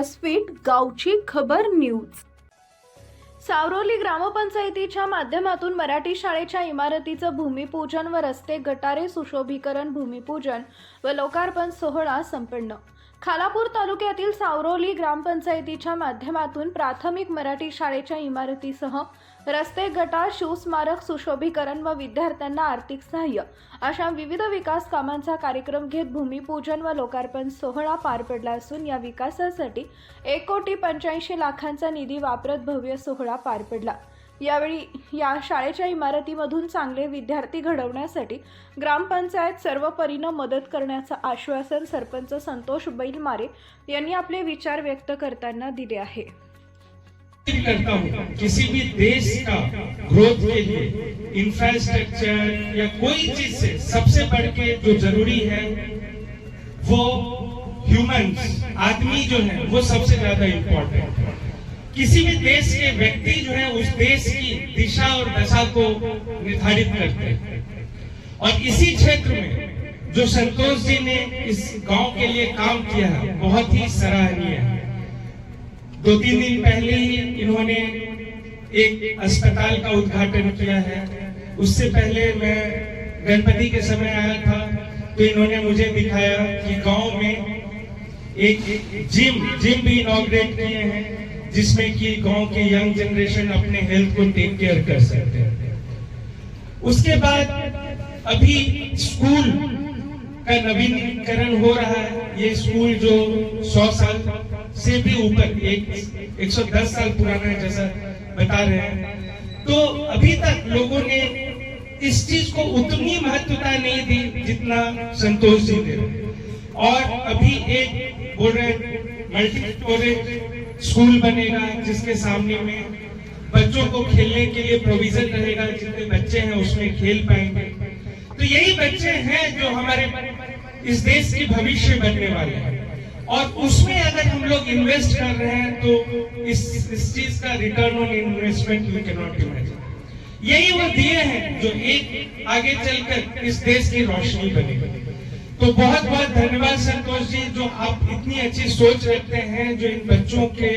व्यासपीठ गावची खबर न्यूज. सावरोली ग्रामपंचायतीच्या माध्यमातून मराठी शाळेच्या इमारतीचं भूमिपूजन व रस्ते गटारे सुशोभीकरण भूमिपूजन व लोकार्पण सोहळा संपन्न. खालापूर तालुक्यातील सावरोली ग्रामपंचायतीच्या माध्यमातून प्राथमिक मराठी शाळेच्या इमारतीसह रस्ते गटार शिवस्मारक सुशोभीकरण व विद्यार्थ्यांना आर्थिक सहाय्य अशा विविध विकास कामांचा कार्यक्रम घेत भूमिपूजन व लोकार्पण सोहळा पार पडला असून या विकासासाठी एक कोटी पंच्याऐंशी लाखांचा निधी वापरत भव्य सोहळा पार पडला. यावेळी या शाळेच्या इमारतीमधून चांगले विद्यार्थी घडवण्यासाठी ग्रामपंचायत सर्वपरीनं मदत करण्याचं आश्वासन सरपंच संतोष बैलमारे यांनी आपले विचार व्यक्त करताना दिले आहे. करता हूँ किसी भी देश का ग्रोथ के लिए इंफ्रास्ट्रक्चर या कोई चीज से सबसे बढ़ के जो जरूरी है वो ह्यूमंस आदमी जो है वो सबसे ज्यादा इम्पोर्टेंट है। किसी भी देश के व्यक्ति जो है उस देश की दिशा और दशा को निर्धारित करते हैं। और इसी क्षेत्र में जो संतोष जी ने इस गाँव के लिए काम किया है बहुत ही सराहनीय है। दो तीन दिन पहले ही इन्होंने एक अस्पताल का उद्घाटन किया है। उससे पहले मैं गणपति के समय आया था तो इन्होंने मुझे दिखाया कि गाँव में एक जिम जिम भी इनॉग्रेट किए हैं। जिसमें कि गाँव के यंग जनरेशन अपने हेल्थ को टेक केयर कर सकते हैं। उसके बाद अभी स्कूल का नवीनीकरण हो रहा है। ये स्कूल जो 100 साल से भी ऊपर, एक 110 साल पुराना है जैसा बता रहे हैं। तो अभी तक लोगों ने इस चीज़ को उतनी महत्वता नहीं दी जितना संतोष जी दे और अभी एक बोल रहे मल्टी स्कूल बनेगा, जिसके सामने में बच्चों को खेलने के लिए प्रोविज़न रहेगा, जितने बच्चे हैं उसमें खेल पाएँगे। तो यही बच्चे हैं जो हमारे इस देश के भविष्य बनने वाले हैं। और उसमें अगर हम लोग इन्वेस्ट कर रहे हैं तो इस इस चीज़ का return on investment you can not imagine यही वो दिए हैं जो एक आगे चलकर इस देश की रोशनी बनेगी। तो बहुत बहुत धन्यवाद संतोष जी, जो आप इतनी अच्छी सोच रखते हैं, जो इन बच्चों के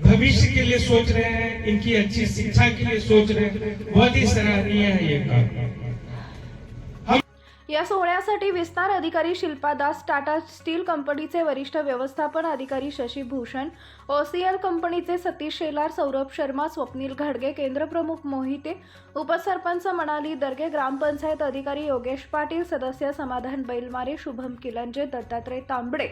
भविष्य के लिए सोच रहे हैं, इनकी अच्छी शिक्षा के लिए सोच रहे हैं। बहुत ही सराहनीय है ये काम। या सोहळ्यासाठी विस्तार अधिकारी शिल्पा दास टाटा स्टील कंपनीचे वरिष्ठ व्यवस्थापन अधिकारी शशी भूषण ओसीएल कंपनीचे सतीश शेलार सौरभ शर्मा स्वप्नील घाडगे केंद्रप्रमुख मोहिते उपसरपंच मनाली दर्गे ग्रामपंचायत अधिकारी योगेश पाटील सदस्य समाधान बैलमारे शुभम किलंजे दत्तात्रय तांबडे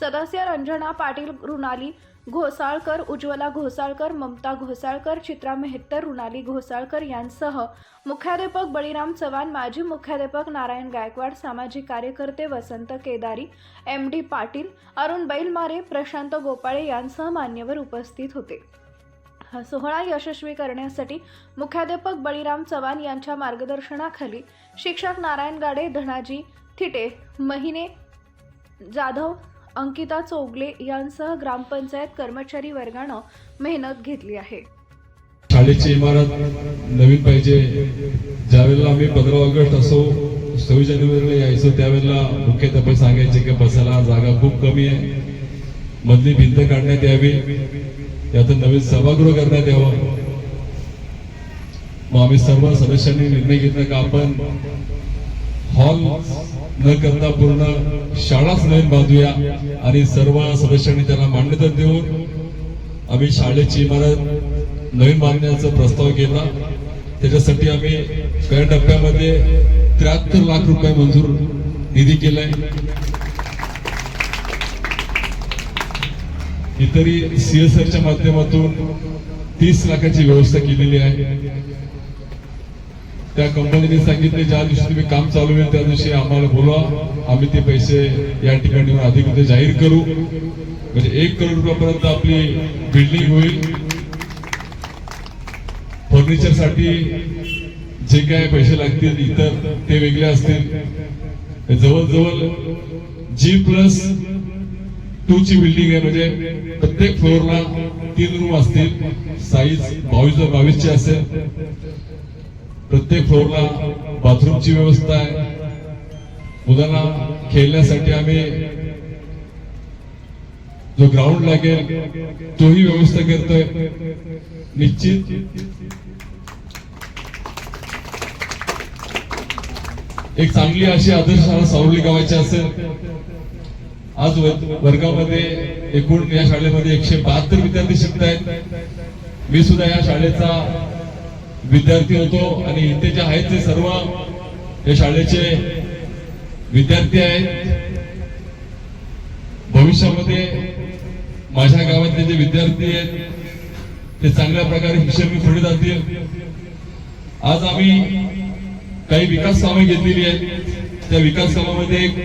सदस्य रंजना पाटील रुणाली घोसाळकर उज्ज्वला घोसाळकर ममता घोसाळकर चित्रा मेहत्तर रुणाली घोसाळकर यांसह मुख्याध्यापक बळीराम चव्हाण माजी मुख्याध्यापक नारायण गायकवाड सामाजिक कार्यकर्ते वसंत केदारी एम डी पाटील अरुण बैलमारे प्रशांत गोपाळे यांसह मान्यवर उपस्थित होते. हा सोहळा यशस्वी करण्यासाठी मुख्याध्यापक बळीराम चव्हाण यांच्या मार्गदर्शनाखाली शिक्षक नारायण गाडे धनाजी थिटे महिने जाधव अंकिता चोगले यांसह ग्रामपंचायत कर्मचारी वर्गानं मेहनत घेतली आहे. शाळेची इमारत नवीन पाहिजे. ज्यावेळेला आम्ही पंधरा ऑगस्ट असो सव्वीस जानेवारीला यायचो त्यावेळेला मुख्याध्यापक सांगायचे की बसायला जागा खूप कमी आहे. मधली भिंत काढण्यात यावी. यातून नवीन सभागृह करण्यात यावं. मग आम्ही सर्व सदस्यांनी निर्णय घेतला का आपण हॉल न करता पूर्ण शाळाच नवीन बांधूया आणि सर्व सदस्यांनी त्याला मान्यता देऊन आम्ही शाळेची इमारत नवीन बांधण्याचा प्रस्ताव केला. त्याच्यासाठी आम्ही काही टप्प्यामध्ये त्र्याहत्तर लाख रुपये मंजूर निधी केलाय. इतरही सीएसआरच्या माध्यमातून तीस लाखाची व्यवस्था केलेली आहे. त्या कंपनीने सांगितले ज्या दिवशी तुम्ही काम चालू होईल त्या दिवशी आम्हाला बोलवा. आम्ही ते पैसे या ठिकाणी अधिकृत जाहीर करू. म्हणजे एक करोड रुपयापर्यंत आपली बिल्डिंग होईल. फर्निचरसाठी जे काय पैसे लागतील इतर ते वेगळे असतील. जवळजवळ जी प्लस टू ची बिल्डिंग आहे. म्हणजे प्रत्येक फ्लोअरला तीन रूम असतील. साईज बावीस बावीसची असेल. प्रत्येक फ्लोअरला बाथरूमची व्यवस्था आहे. मुलांना खेळण्यासाठी आम्ही जो ग्राउंड लागेल तोही व्यवस्था करतोय. निश्चित. एक चांगली अशी आदर्श शाळा सावली गावाची असेल. आज वर्गामध्ये एकूण या शाळेमध्ये एकशे बहात्तर विद्यार्थी शिकत आहेत मी सुद्धा या शाळेचा विद्यार्थी होतो आणि इथे जे आहेत ते सर्व या शाळेचे विद्यार्थी आहेत. भविष्यामध्ये माझ्या गावातले जे विद्यार्थी आहेत ते चांगल्या प्रकारे शिक्षण पुढे जातील. आज आम्ही काही विकास कामे घेतलेली आहेत. त्या विकास कामामध्ये एक